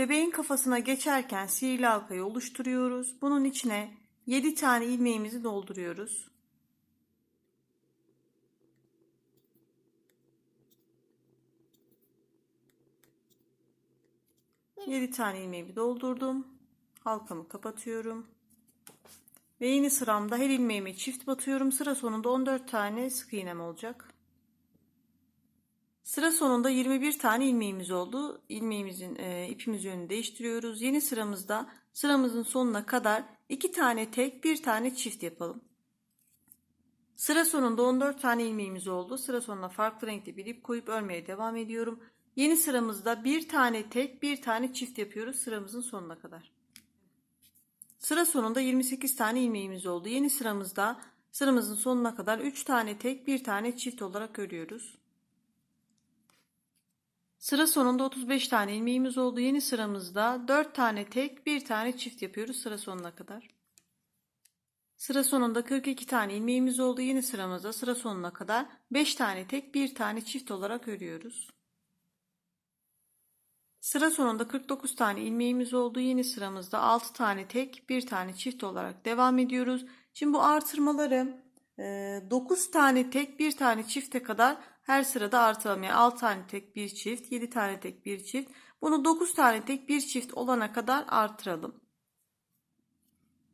Bebeğin kafasına geçerken sihirli halkayı oluşturuyoruz. Bunun içine 7 tane ilmeğimizi dolduruyoruz. Yedi tane ilmeğimi doldurdum. Halkamı kapatıyorum. Ve yeni sıramda her ilmeğimi çift batıyorum. Sıra sonunda 14 tane sık iğnem olacak. Sıra sonunda 21 tane ilmeğimiz oldu. İlmeğimizin e, ipimiz yönünü değiştiriyoruz. Yeni sıramızda sıramızın sonuna kadar 2 tane tek, 1 tane çift yapalım. Sıra sonunda 14 tane ilmeğimiz oldu. Sıra sonuna farklı renkte bir ip koyup örmeye devam ediyorum. Yeni sıramızda bir tane tek, bir tane çift yapıyoruz sıramızın sonuna kadar. Sıra sonunda 28 tane ilmeğimiz oldu. Yeni sıramızda sıramızın sonuna kadar 3 tane tek, bir tane çift olarak örüyoruz. Sıra sonunda 35 tane ilmeğimiz oldu. Yeni sıramızda 4 tane tek, bir tane çift yapıyoruz sıra sonuna kadar. Sıra sonunda 42 tane ilmeğimiz oldu. Yeni sıramızda sıra sonuna kadar 5 tane tek, bir tane çift olarak örüyoruz. Sıra sonunda 49 tane ilmeğimiz oldu. Yeni sıramızda 6 tane tek, bir tane çift olarak devam ediyoruz. Şimdi bu artırmaları 9 tane tek, bir tane çifte kadar her sırada artıralım. Yani 6 tane tek, bir çift, 7 tane tek, bir çift. Bunu 9 tane tek, bir çift olana kadar artıralım.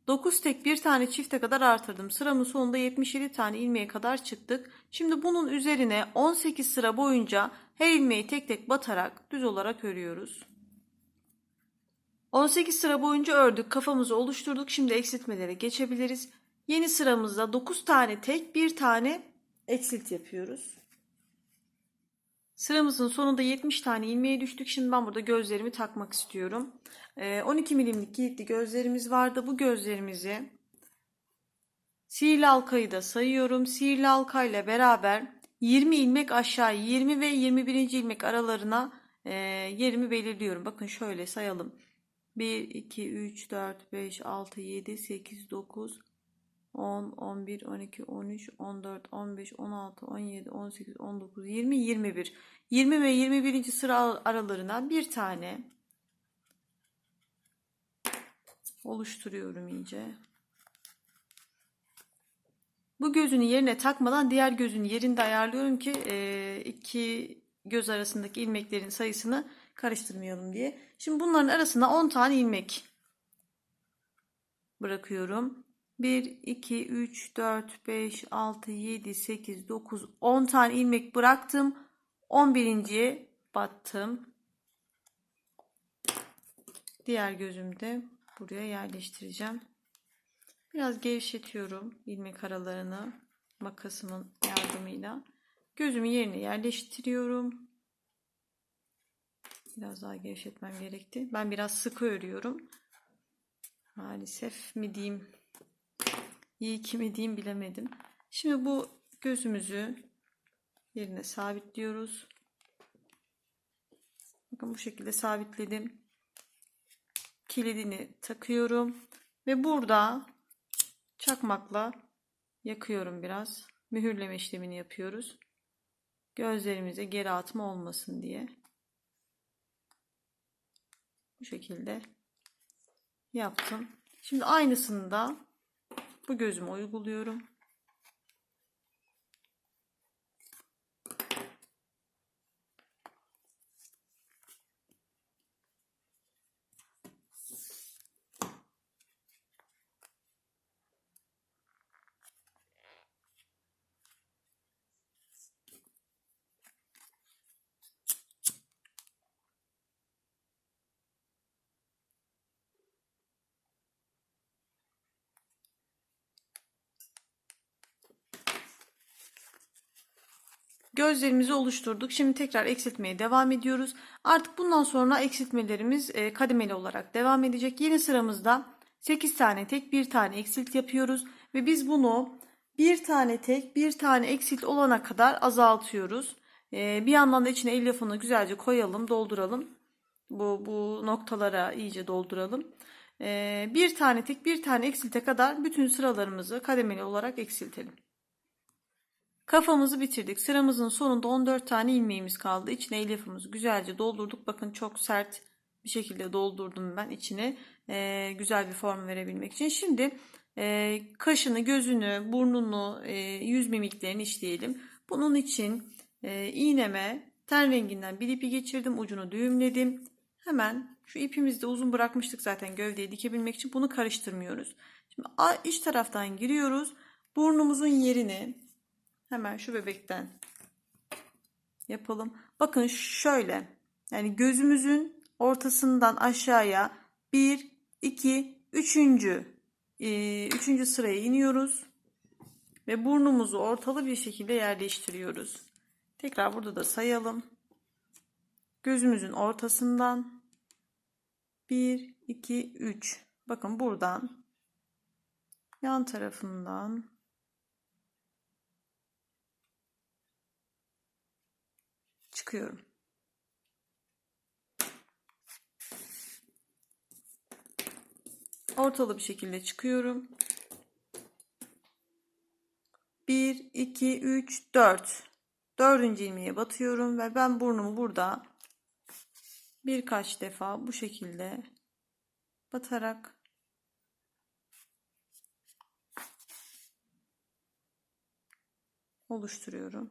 9 tek bir tane çifte kadar artırdım. Sıramın sonunda 77 tane ilmeğe kadar çıktık. Şimdi bunun üzerine 18 sıra boyunca her ilmeği tek tek batarak düz olarak örüyoruz. 18 sıra boyunca ördük. Kafamızı oluşturduk. Şimdi eksiltmelere geçebiliriz. Yeni sıramızda 9 tane tek bir tane eksilt yapıyoruz. Sıramızın sonunda 70 tane ilmeğe düştük. Şimdi ben burada gözlerimi takmak istiyorum. 12 milimlik kilitli gözlerimiz vardı. Bu gözlerimizi sihirli halkayı da sayıyorum. Sihirli halkayla beraber 20 ilmek aşağı 20 ve 21. ilmek aralarına e, yerimi belirliyorum. Bakın şöyle sayalım. 1, 2, 3, 4, 5, 6, 7, 8, 9, 10, 11, 12, 13, 14, 15, 16, 17, 18, 19, 20, 21. 20 ve 21. sıra aralarına bir tane oluşturuyorum iyice. Bu gözünü yerine takmadan diğer gözün yerinde ayarlıyorum ki e, iki göz arasındaki ilmeklerin sayısını karıştırmayalım diye. Şimdi bunların arasına 10 tane ilmek bırakıyorum. 1, 2, 3, 4, 5, 6, 7, 8, 9, 10 tane ilmek bıraktım. 11. battım. Diğer gözümde buraya yerleştireceğim. Biraz gevşetiyorum ilmek aralarını makasımın yardımıyla. Gözümü yerine yerleştiriyorum. Biraz daha gevşetmem gerekti. Ben biraz sıkı örüyorum. Maalesef mi diyeyim, iyi ki mi diyeyim bilemedim. Şimdi bu gözümüzü yerine sabitliyoruz. Bakın bu şekilde sabitledim. Kilidini takıyorum ve burada çakmakla yakıyorum biraz. Mühürleme işlemini yapıyoruz. Gözlerimize geri atma olmasın diye. Bu şekilde yaptım. Şimdi aynısını da bu gözüme uyguluyorum. Gözlerimizi oluşturduk. Şimdi tekrar eksiltmeye devam ediyoruz. Artık bundan sonra eksiltmelerimiz e, kademeli olarak devam edecek. Yeni sıramızda 8 tane tek bir tane eksilt yapıyoruz. Ve biz bunu bir tane tek bir tane eksilt olana kadar azaltıyoruz. E, bir yandan da içine elyafını güzelce koyalım dolduralım. Bu, bu noktalara iyice dolduralım. E, bir tane tek bir tane eksilte kadar bütün sıralarımızı kademeli olarak eksiltelim. Kafamızı bitirdik. Sıramızın sonunda 14 tane ilmeğimiz kaldı. İçine elyafımızı güzelce doldurduk. Bakın çok sert bir şekilde doldurdum ben içine e, güzel bir form verebilmek için. Şimdi e, kaşını, gözünü, burnunu, e, yüz mimiklerini işleyelim. Bunun için e, iğneme ten renginden bir ipi geçirdim, ucunu düğümledim. Hemen şu ipimizi de uzun bırakmıştık zaten gövdeyi dikebilmek için bunu karıştırmıyoruz. Şimdi iç taraftan giriyoruz. Burnumuzun yerini hemen şu bebekten yapalım. Bakın şöyle. Yani gözümüzün ortasından aşağıya 1, 2, 3. e, Üçüncü sıraya iniyoruz. Ve burnumuzu ortalı bir şekilde yerleştiriyoruz. Tekrar burada da sayalım. Gözümüzün ortasından 1, 2, 3. Bakın buradan yan tarafından çıkıyorum. Ortalı bir şekilde çıkıyorum. 1, 2, 3, 4. Dördüncü ilmeğe batıyorum ve ben burnumu burada birkaç defa bu şekilde batarak oluşturuyorum.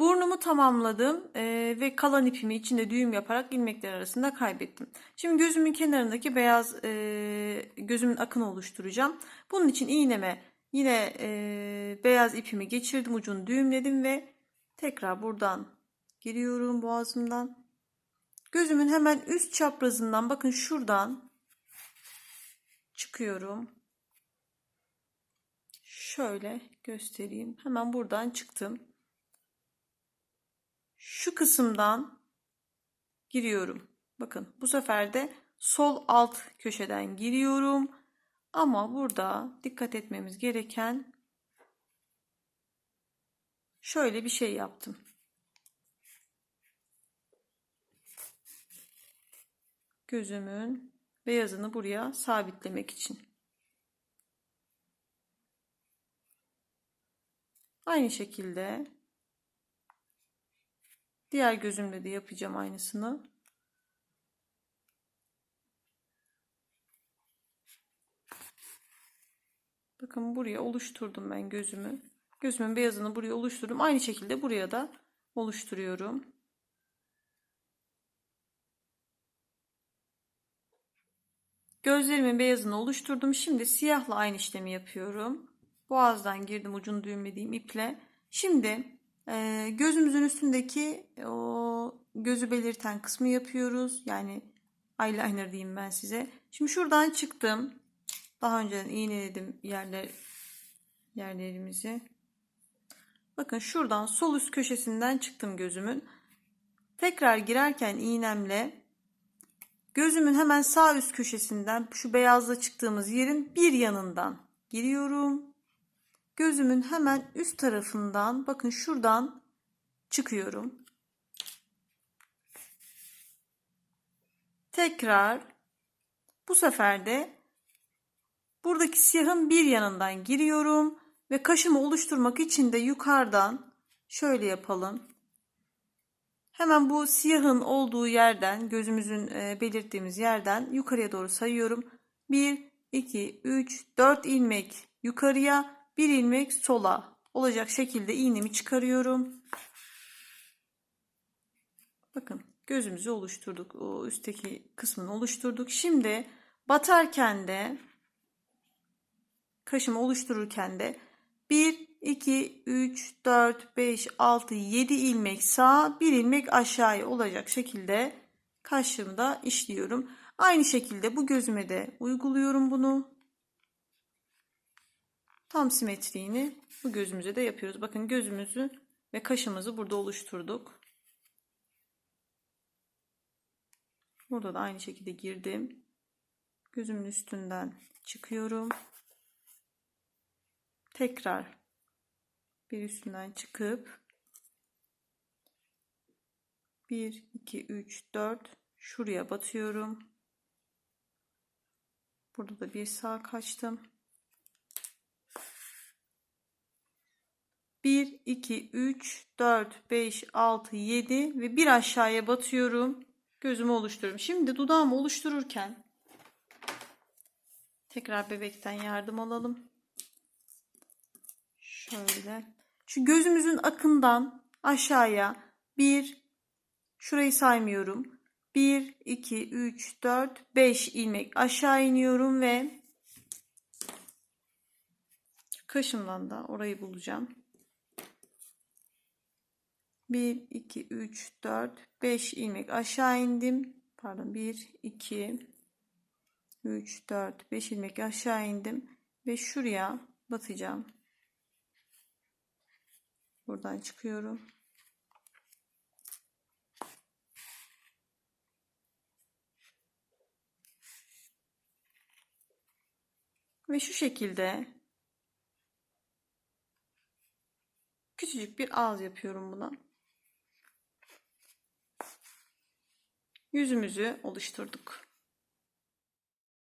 Burnumu tamamladım eee, ve kalan ipimi içinde düğüm yaparak ilmekler arasında kaybettim. Şimdi gözümün kenarındaki beyaz eee, gözümün akını oluşturacağım. Bunun için iğneme yine eee, beyaz ipimi geçirdim ucunu düğümledim ve tekrar buradan giriyorum boğazımdan. Gözümün hemen üst çaprazından bakın şuradan çıkıyorum. Şöyle göstereyim. Hemen buradan çıktım şu kısımdan giriyorum. Bakın bu sefer de sol alt köşeden giriyorum. Ama burada dikkat etmemiz gereken şöyle bir şey yaptım. Gözümün beyazını buraya sabitlemek için. Aynı şekilde Diğer gözümle de yapacağım aynısını. Bakın buraya oluşturdum ben gözümü. Gözümün beyazını buraya oluşturdum. Aynı şekilde buraya da oluşturuyorum. Gözlerimin beyazını oluşturdum. Şimdi siyahla aynı işlemi yapıyorum. Boğazdan girdim ucunu düğümlediğim iple. Şimdi ee, gözümüzün üstündeki o gözü belirten kısmı yapıyoruz. Yani eyeliner diyeyim ben size. Şimdi şuradan çıktım. Daha önceden iğneledim yerler yerlerimizi. Bakın şuradan sol üst köşesinden çıktım gözümün. Tekrar girerken iğnemle gözümün hemen sağ üst köşesinden şu beyazla çıktığımız yerin bir yanından giriyorum gözümün hemen üst tarafından bakın şuradan çıkıyorum. Tekrar bu sefer de buradaki siyahın bir yanından giriyorum ve kaşımı oluşturmak için de yukarıdan şöyle yapalım. Hemen bu siyahın olduğu yerden gözümüzün e, belirttiğimiz yerden yukarıya doğru sayıyorum. 1 2 3 4 ilmek yukarıya bir ilmek sola olacak şekilde iğnemi çıkarıyorum. Bakın gözümüzü oluşturduk. O üstteki kısmını oluşturduk. Şimdi batarken de kaşımı oluştururken de 1, 2, 3, 4, 5, 6, 7 ilmek sağ, 1 ilmek aşağıya olacak şekilde kaşımı da işliyorum. Aynı şekilde bu gözüme de uyguluyorum bunu. Tam simetriğini bu gözümüze de yapıyoruz. Bakın gözümüzü ve kaşımızı burada oluşturduk. Burada da aynı şekilde girdim. Gözümün üstünden çıkıyorum. Tekrar bir üstünden çıkıp 1 2 3 4 şuraya batıyorum. Burada da bir sağ kaçtım. 1, 2, 3, 4, 5, 6, 7 ve bir aşağıya batıyorum. Gözümü oluşturuyorum. Şimdi dudağımı oluştururken tekrar bebekten yardım alalım. Şöyle. Şu gözümüzün akından aşağıya 1, şurayı saymıyorum. 1, 2, 3, 4, 5 ilmek aşağı iniyorum ve kaşımdan da orayı bulacağım. 1, 2, 3, 4, 5 ilmek aşağı indim. Pardon 1, 2, 3, 4, 5 ilmek aşağı indim. Ve şuraya batacağım. Buradan çıkıyorum. Ve şu şekilde küçücük bir ağız yapıyorum buna. Yüzümüzü oluşturduk.